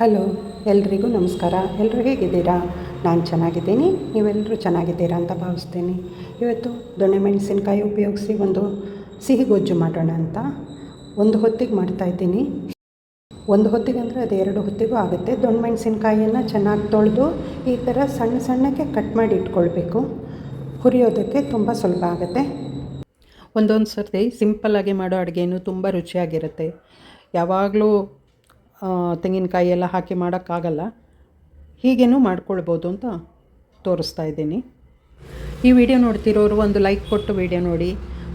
Hello, ಎಲ್ರಿಗೂ ನಮಸ್ಕಾರ. ಎಲ್ಲರೂ ಹೇಗಿದ್ದೀರಾ? ನಾನು ಚೆನ್ನಾಗಿದ್ದೀನಿ. ನೀವೆಲ್ಲರೂ ಚೆನ್ನಾಗಿದ್ದೀರಾ ಅಂತ ಭಾವಿಸ್ತೀನಿ. ಇವತ್ತು ದೊಣ್ಣೆ ಮೆಣಸಿನ್ಕಾಯಿ ಉಪಯೋಗಿಸಿ ಒಂದು ಸಿಹಿ ಗೊಜ್ಜು ಮಾಡೋಣ ಅಂತ. ಒಂದು ಹೊತ್ತಿಗೆ ಮಾಡ್ತಾಯಿದ್ದೀನಿ ಒಂದು ಹೊತ್ತಿಗೆ ಅಂದರೆ ಅದು ಎರಡು ಹೊತ್ತಿಗೂ ಆಗುತ್ತೆ. ದೊಣ್ಣೆ ಮೆಣಸಿನ್ಕಾಯಿಯನ್ನು ಚೆನ್ನಾಗಿ ತೊಳೆದು ಈ ಥರ ಸಣ್ಣ ಸಣ್ಣಕ್ಕೆ ಕಟ್ ಮಾಡಿ ಇಟ್ಕೊಳ್ಬೇಕು. ಹುರಿಯೋದಕ್ಕೆ ತುಂಬ ಸುಲಭ ಆಗುತ್ತೆ. ಒಂದೊಂದು ಸರ್ತಿ ಸಿಂಪಲ್ಲಾಗಿ ಮಾಡೋ ಅಡುಗೆನೂ ತುಂಬ ರುಚಿಯಾಗಿರುತ್ತೆ. ಯಾವಾಗಲೂ ತೆಂಗಿನಕಾಯಿ ಎಲ್ಲ ಹಾಕಿ ಮಾಡೋಕ್ಕಾಗಲ್ಲ. ಹೀಗೇನೂ ಮಾಡ್ಕೊಳ್ಬೋದು ಅಂತ ತೋರಿಸ್ತಾ ಇದ್ದೀನಿ. ಈ ವಿಡಿಯೋ ನೋಡ್ತಿರೋರು ಒಂದು ಲೈಕ್ ಕೊಟ್ಟು ವಿಡಿಯೋ ನೋಡಿ.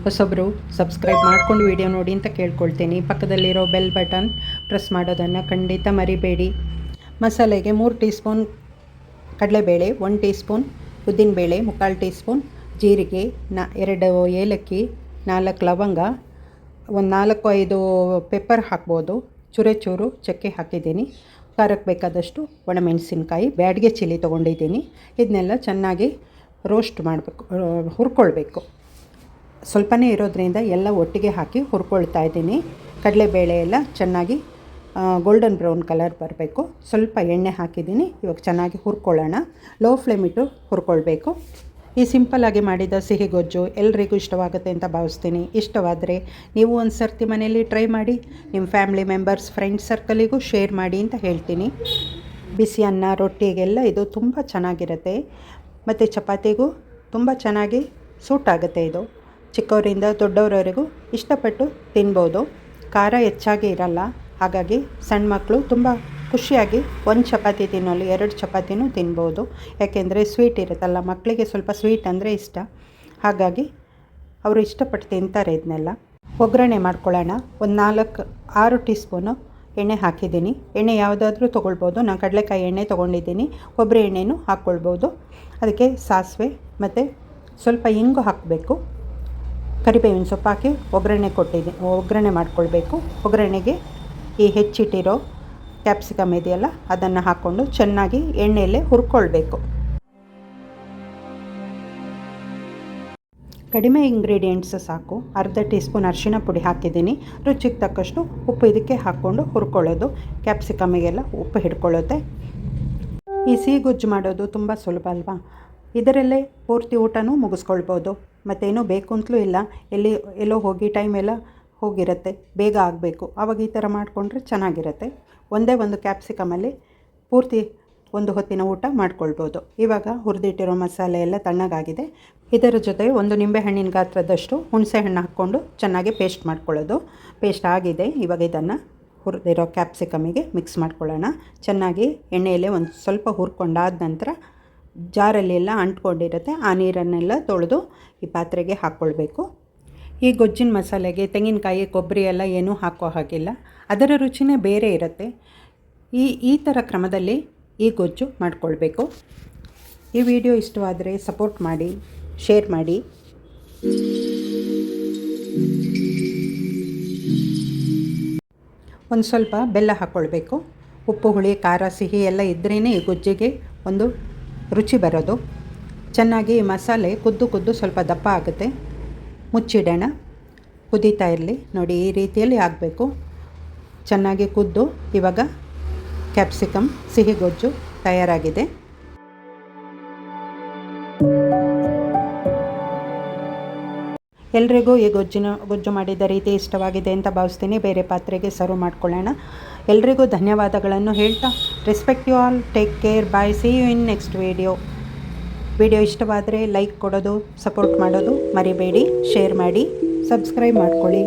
ಹೊಸೊಬ್ಬರು ಸಬ್ಸ್ಕ್ರೈಬ್ ಮಾಡ್ಕೊಂಡು ವಿಡಿಯೋ ನೋಡಿ ಅಂತ ಕೇಳ್ಕೊಳ್ತೀನಿ. ಪಕ್ಕದಲ್ಲಿರೋ ಬೆಲ್ ಬಟನ್ ಪ್ರೆಸ್ ಮಾಡೋದನ್ನು ಖಂಡಿತ ಮರಿಬೇಡಿ. ಮಸಾಲೆಗೆ ಮೂರು ಟೀ ಸ್ಪೂನ್ ಕಡಲೆಬೇಳೆ ಒನ್ ಟೀ ಸ್ಪೂನ್ ಉದ್ದಿನಬೇಳೆ, ಮುಕ್ಕಾಲು ಟೀ ಸ್ಪೂನ್ ಜೀರಿಗೆ, ನಾ, ಎರಡು ಏಲಕ್ಕಿ, ನಾಲ್ಕು ಲವಂಗ, ಒಂದು ನಾಲ್ಕು, ಐದು ಪೆಪ್ಪರ್ ಹಾಕ್ಬೋದು. ಚೂರೆ ಚೂರು ಚಕ್ಕೆ ಹಾಕಿದ್ದೀನಿ. ಖಾರಕ್ಕೆ ಬೇಕಾದಷ್ಟು ಒಣಮೆಣಸಿನ್ಕಾಯಿ, ಬ್ಯಾಡಿಗೆ ಚಿಲ್ಲಿ ತೊಗೊಂಡಿದ್ದೀನಿ. ಇದನ್ನೆಲ್ಲ ಚೆನ್ನಾಗಿ ರೋಸ್ಟ್ ಮಾಡಬೇಕು ಹುರ್ಕೊಳ್ಬೇಕು. ಸ್ವಲ್ಪನೇ ಇರೋದ್ರಿಂದ ಎಲ್ಲ ಒಟ್ಟಿಗೆ ಹಾಕಿ ಹುರ್ಕೊಳ್ತಾ ಇದ್ದೀನಿ. ಕಡಲೆಬೇಳೆ ಎಲ್ಲ ಚೆನ್ನಾಗಿ ಗೋಲ್ಡನ್ ಬ್ರೌನ್ ಕಲರ್ ಬರಬೇಕು. ಸ್ವಲ್ಪ ಎಣ್ಣೆ ಹಾಕಿದ್ದೀನಿ. ಇವಾಗ ಚೆನ್ನಾಗಿ ಹುರ್ಕೊಳ್ಳೋಣ. ಲೋ ಫ್ಲೇಮ್ ಇಟ್ಟು ಹುರ್ಕೊಳ್ಬೇಕು. ಈ ಸಿಂಪಲ್ಲಾಗಿ ಮಾಡಿದ ಸಿಹಿ ಗೊಜ್ಜು ಎಲ್ರಿಗೂ ಇಷ್ಟವಾಗುತ್ತೆ ಅಂತ ಭಾವಿಸ್ತೀನಿ. ಇಷ್ಟವಾದರೆ ನೀವು ಒಂದು ಸರ್ತಿ ಮನೆಯಲ್ಲಿ ಟ್ರೈ ಮಾಡಿ ನಿಮ್ಮ ಫ್ಯಾಮಿಲಿ ಮೆಂಬರ್ಸ್ ಫ್ರೆಂಡ್ಸ್ ಸರ್ಕಲಿಗೂ ಶೇರ್ ಮಾಡಿ ಅಂತ ಹೇಳ್ತೀನಿ. ಬಿಸಿ ಅನ್ನ, ರೊಟ್ಟಿಗೆಲ್ಲ ಇದು ತುಂಬ ಚೆನ್ನಾಗಿರುತ್ತೆ. ಮತ್ತು ಚಪಾತಿಗೂ ತುಂಬ ಚೆನ್ನಾಗಿ ಸೂಟ್ ಆಗುತ್ತೆ ಇದು. ಚಿಕ್ಕವರಿಂದ ದೊಡ್ಡವರವರೆಗೂ ಇಷ್ಟಪಟ್ಟು ತಿನ್ಬೋದು. ಖಾರ ಹೆಚ್ಚಾಗಿ ಇರಲ್ಲ. ಹಾಗಾಗಿ ಸಣ್ಣ ಮಕ್ಕಳು ತುಂಬ ಖುಷಿಯಾಗಿ ಒಂದು ಚಪಾತಿ ತಿನ್ನೋಲ್ಲ ಎರಡು ಚಪಾತಿನೂ ತಿನ್ಬೋದು. ಯಾಕೆಂದರೆ ಸ್ವೀಟ್ ಇರುತ್ತಲ್ಲ ಮಕ್ಕಳಿಗೆ ಸ್ವಲ್ಪ ಸ್ವೀಟ್ ಅಂದರೆ ಇಷ್ಟ. ಹಾಗಾಗಿ ಅವರು ಇಷ್ಟಪಟ್ಟು ತಿಂತಾರೆ ಇದನ್ನೆಲ್ಲ ಒಗ್ಗರಣೆ ಮಾಡ್ಕೊಳ್ಳೋಣ. ಒಂದು ನಾಲ್ಕು, ಆರು ಟೀ ಸ್ಪೂನು ಎಣ್ಣೆ ಹಾಕಿದ್ದೀನಿ. ಎಣ್ಣೆ ಯಾವುದಾದ್ರೂ ತೊಗೊಳ್ಬೋದು. ನಾನು ಕಡಲೆಕಾಯಿ ಎಣ್ಣೆ ತೊಗೊಂಡಿದ್ದೀನಿ. ಕೊಬ್ಬರಿ ಎಣ್ಣೆನೂ ಹಾಕ್ಕೊಳ್ಬೋದು. ಅದಕ್ಕೆ ಸಾಸಿವೆ ಮತ್ತು ಸ್ವಲ್ಪ ಇಂಗು ಹಾಕಬೇಕು. ಕರಿಬೇವಿನ ಸೊಪ್ಪು ಹಾಕಿ ಒಗ್ಗರಣೆ ಕೊಟ್ಟಿದ್ದೀನಿ ಒಗ್ಗರಣೆ ಮಾಡ್ಕೊಳ್ಬೇಕು. ಒಗ್ಗರಣೆಗೆ ಈ ಹೆಚ್ಚಿಟ್ಟಿರೋ ಕ್ಯಾಪ್ಸಿಕಮ್ ಇದೆಯಲ್ಲ, ಅದನ್ನು ಹಾಕ್ಕೊಂಡು ಚೆನ್ನಾಗಿ ಎಣ್ಣೆಯಲ್ಲೇ ಹುರ್ಕೊಳ್ಬೇಕು. ಕಡಿಮೆ ಇಂಗ್ರೀಡಿಯೆಂಟ್ಸ್ ಸಾಕು. ಅರ್ಧ ಟೀ ಸ್ಪೂನ್ ಅರಿಶಿಣ ಪುಡಿ ಹಾಕಿದ್ದೀನಿ. ರುಚಿಗೆ ತಕ್ಕಷ್ಟು ಉಪ್ಪು ಇದಕ್ಕೆ ಹಾಕ್ಕೊಂಡು ಹುರ್ಕೊಳ್ಳೋದು. ಕ್ಯಾಪ್ಸಿಕಮಿಗೆಲ್ಲ ಉಪ್ಪು ಹಿಡ್ಕೊಳ್ಳುತ್ತೆ. ಈ ಸಿಹಿ ಗೊಜ್ಜು ಮಾಡೋದು ತುಂಬ ಸುಲಭ ಅಲ್ವಾ? ಇದರಲ್ಲೇ ಪೂರ್ತಿ ಊಟನೂ ಮುಗಿಸ್ಕೊಳ್ಬೋದು. ಮತ್ತೇನೂ ಬೇಕು ಅಂತಲೂ ಇಲ್ಲ. ಎಲ್ಲಿ ಎಲ್ಲೋ ಹೋಗಿ ಟೈಮ್ ಎಲ್ಲ ಹೋಗಿರುತ್ತೆ, ಬೇಗ ಆಗಬೇಕು. ಆವಾಗ ಈ ಥರ ಮಾಡಿಕೊಂಡ್ರೆ ಚೆನ್ನಾಗಿರುತ್ತೆ. ಒಂದೇ ಒಂದು ಕ್ಯಾಪ್ಸಿಕಮಲ್ಲಿ ಪೂರ್ತಿ ಒಂದು ಹೊತ್ತಿನ ಊಟ ಮಾಡ್ಕೊಳ್ಬೋದು. ಇವಾಗ ಹುರಿದಿಟ್ಟಿರೋ ಮಸಾಲೆ ಎಲ್ಲ ತಣ್ಣಗಾಗಿದೆ. ಇದರ ಜೊತೆ ಒಂದು ನಿಂಬೆಹಣ್ಣಿನ ಗಾತ್ರದಷ್ಟು ಹುಣಸೆ ಹಣ್ಣು ಹಾಕ್ಕೊಂಡು ಚೆನ್ನಾಗಿ ಪೇಸ್ಟ್ ಮಾಡ್ಕೊಳ್ಳೋದು. ಪೇಸ್ಟ್ ಆಗಿದೆ. ಇವಾಗ ಇದನ್ನು ಹುರಿದಿರೋ ಕ್ಯಾಪ್ಸಿಕಮಿಗೆ ಮಿಕ್ಸ್ ಮಾಡ್ಕೊಳ್ಳೋಣ. ಚೆನ್ನಾಗಿ ಎಣ್ಣೆಯಲ್ಲೇ ಒಂದು ಸ್ವಲ್ಪ ಹುರ್ಕೊಂಡಾದ ನಂತರ ಜಾರಲ್ಲೆಲ್ಲ ಅಂಟ್ಕೊಂಡಿರುತ್ತೆ. ಆ ನೀರನ್ನೆಲ್ಲ ತೊಳೆದು ಈ ಪಾತ್ರೆಗೆ ಹಾಕ್ಕೊಳ್ಬೇಕು. ಈ ಗೊಜ್ಜಿನ ಮಸಾಲೆಗೆ ತೆಂಗಿನಕಾಯಿ, ಕೊಬ್ಬರಿ ಎಲ್ಲ ಏನೂ ಹಾಕೋ ಹಾಗಿಲ್ಲ. ಅದರ ರುಚಿನೇ ಬೇರೆ ಇರುತ್ತೆ. ಈ ಈ ಥರ ಕ್ರಮದಲ್ಲಿ ಈ ಗೊಜ್ಜು ಮಾಡಿಕೊಳ್ಬೇಕು. ಈ ವಿಡಿಯೋ ಇಷ್ಟವಾದರೆ ಸಪೋರ್ಟ್ ಮಾಡಿ, ಶೇರ್ ಮಾಡಿ. ಒಂದು ಸ್ವಲ್ಪ ಬೆಲ್ಲ ಹಾಕ್ಕೊಳ್ಬೇಕು ಉಪ್ಪು, ಹುಳಿ, ಖಾರ, ಸಿಹಿ ಎಲ್ಲ ಇದ್ರೇ ಈ ಗೊಜ್ಜಿಗೆ ಒಂದು ರುಚಿ ಬರೋದು. ಚೆನ್ನಾಗಿ ಮಸಾಲೆ ಕುದ್ದು ಕುದ್ದು ಸ್ವಲ್ಪ ದಪ್ಪ ಆಗುತ್ತೆ. ಮುಚ್ಚಿಡೋಣ. ಕುದೀತಾ ಇರಲಿ. ನೋಡಿ, ಈ ರೀತಿಯಲ್ಲಿ ಆಗಬೇಕು. ಚೆನ್ನಾಗಿ ಕುದ್ದು ಇವಾಗ ಕ್ಯಾಪ್ಸಿಕಮ್ ಸಿಹಿ ಗೊಜ್ಜು ತಯಾರಾಗಿದೆ. ಎಲ್ರಿಗೂ ಈ ಗೊಜ್ಜಿನ, ಗೊಜ್ಜು ಮಾಡಿದ ರೀತಿ ಇಷ್ಟವಾಗಿದೆ ಅಂತ ಭಾವಿಸ್ತೀನಿ. ಬೇರೆ ಪಾತ್ರೆಗೆ ಸರ್ವ್ ಮಾಡ್ಕೊಳ್ಳೋಣ. ಎಲ್ರಿಗೂ ಧನ್ಯವಾದಗಳನ್ನು ಹೇಳ್ತಾ respect you all take care bye see you in next video video ಇಷ್ಟವಾದರೆ ಲೈಕ್ ಕೊಡೋದು ಸಪೋರ್ಟ್ ಮಾಡೋದು ಮರಿಬೇಡಿ ಶೇರ್ ಮಾಡಿ ಸಬ್ಸ್ಕ್ರೈಬ್ ಮಾಡ್ಕೊಳ್ಳಿ.